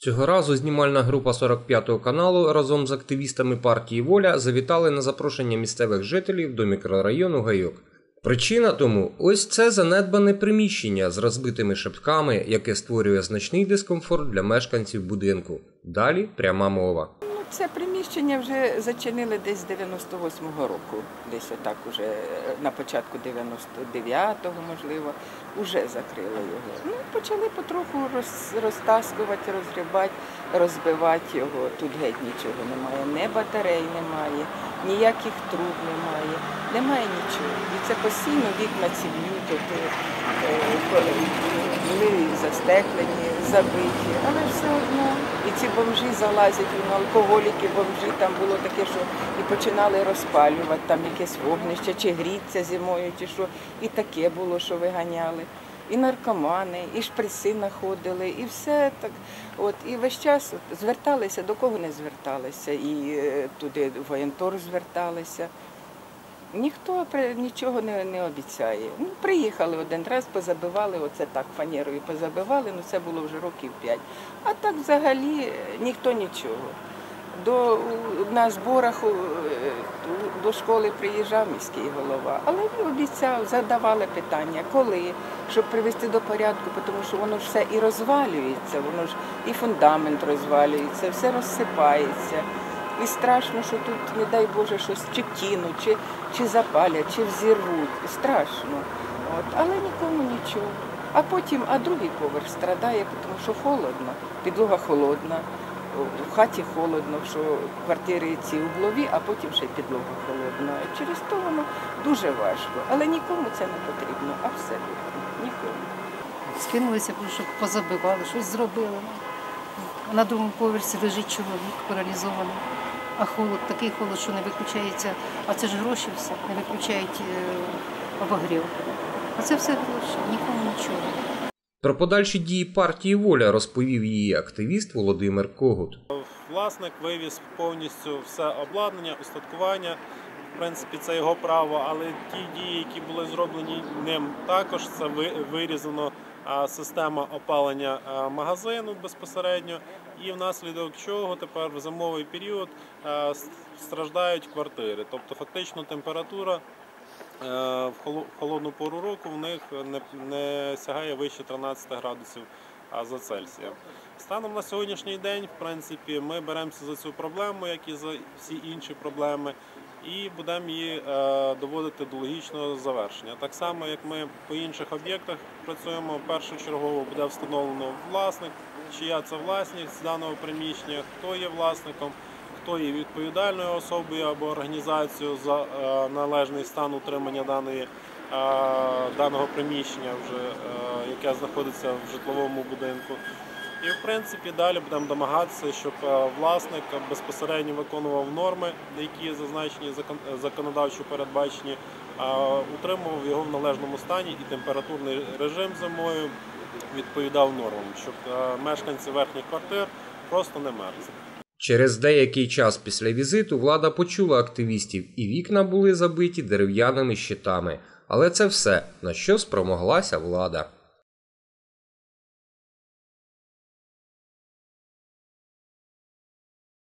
Цього разу знімальна група 45-го каналу разом з активістами партії Воля завітали на запрошення місцевих жителів до мікрорайону Гайок. Причина тому ось це занедбане приміщення з розбитими шипками, яке створює значний дискомфорт для мешканців будинку. Далі пряма мова. Це приміщення вже зачинили десь з 98-го року, десь отак уже е, на початку 99-го, можливо, вже закрили його. Ну, почали потроху роз, розтаскувати, розгрібати, розбивати його. Тут геть нічого немає, ні батарей немає, ніяких труб немає, немає нічого. І це постійно вікна ці б'ють, були застеклені, забиті, але все одно. І ці бомжі залазять, ну, алкоголіки, бомжі, там було таке, що і починали розпалювати там якесь вогнище, чи гріться зимою, чи що. І таке було, що виганяли. І наркомани, і шприси знаходили, і все так. От, і весь час зверталися, до кого не зверталися, і е, туди в воєнтор зверталися. Ніхто нічого не, не обіцяє. Ну, приїхали один раз, позабивали, оце так фанерою позабивали, ну це було вже років п'ять. А так взагалі е, ніхто нічого. До, на зборах е, до школи приїжджав міський голова, але він обіцяв, задавали питання, коли, щоб привести до порядку, тому що воно ж все і розвалюється, воно ж і фундамент розвалюється, все розсипається. І страшно, що тут, не дай Боже, щось чи кинуть, чи, чи запалять, чи взірвуть. Страшно. От. Але нікому нічого. А потім, а другий поверх страдає, тому що холодно, підлога холодна, в хаті холодно, що квартири ці углові, а потім ще підлога холодна. Через то воно дуже важко. Але нікому це не потрібно, абсолютно нікому. Скинулися, щоб позабивали, щось зробили. На другому поверсі лежить чоловік паралізований. А холод, такий холод, що не виключається, а це ж гроші все, не виключають е, обогрів. А це все гроші, нікому нічого. Про подальші дії партії Воля розповів її активіст Володимир Когут. Власник вивіз повністю все обладнання, устаткування. В принципі, це його право, але ті дії, які були зроблені ним, також це ви- вирізано система опалення магазину безпосередньо, і внаслідок чого тепер в зимовий період а, страждають квартири. Тобто, фактично, температура е, в холо- холодну пору року в них не сягає вище 13 градусів за Цельсієм. Станом на сьогоднішній день, в принципі, ми беремося за цю проблему, як і за всі інші проблеми, і будемо її е, доводити до логічного завершення. Так само, як ми по інших об'єктах працюємо, першочергово буде встановлено власник, чия це власність даного приміщення, хто є власником, хто є відповідальною особою або організацією за е, належний стан утримання даної. е, Даного приміщення, вже, яке знаходиться в житловому будинку, і в принципі далі будемо домагатися, щоб е, власник безпосередньо виконував норми, які зазначені закон- законодавчо передбачені, утримував його в належному стані і температурний режим зимою відповідав нормам, щоб е, мешканці верхніх квартир просто не мерзли. Через деякий час після візиту влада почула активістів, і вікна були забиті дерев'яними щитами. Але це все, на що спромоглася влада.